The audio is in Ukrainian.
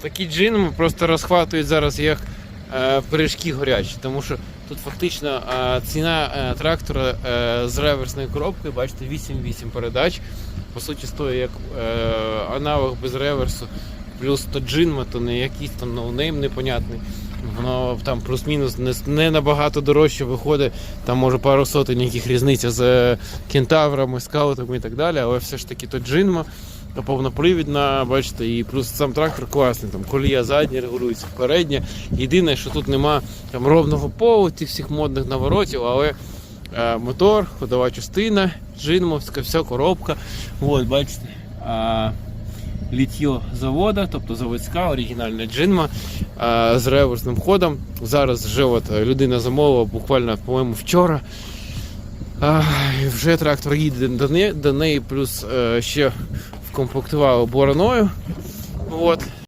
Такі джинми просто розхватують зараз як е, пиріжки горячі, тому що тут фактично е, ціна е, трактора з реверсною коробкою, бачите, 8-8 передач. По суті, стоїть як аналог без реверсу, плюс то джинма, то не якийсь там ноунейм непонятний. Воно там плюс-мінус не, не набагато дорожче виходить, там може пару сотень яких різниця з кентаврами, скаутами і так далі, але все ж таки то джинма повнопривідна, бачите, і плюс сам трактор класний, там колія задня регулюється, передня. Єдине, що тут нема там ровного полу, тих всіх модних наворотів, але е, мотор, ходова частина, джинмовська, вся коробка. От, бачите. А, літьо завода, тобто заводська оригінальна джинма з реверсним ходом. Зараз вже от людина замовила буквально, по-моєму, вчора. Вже трактор їде до неї, до неї плюс е, ще вкомплектували бороною. От.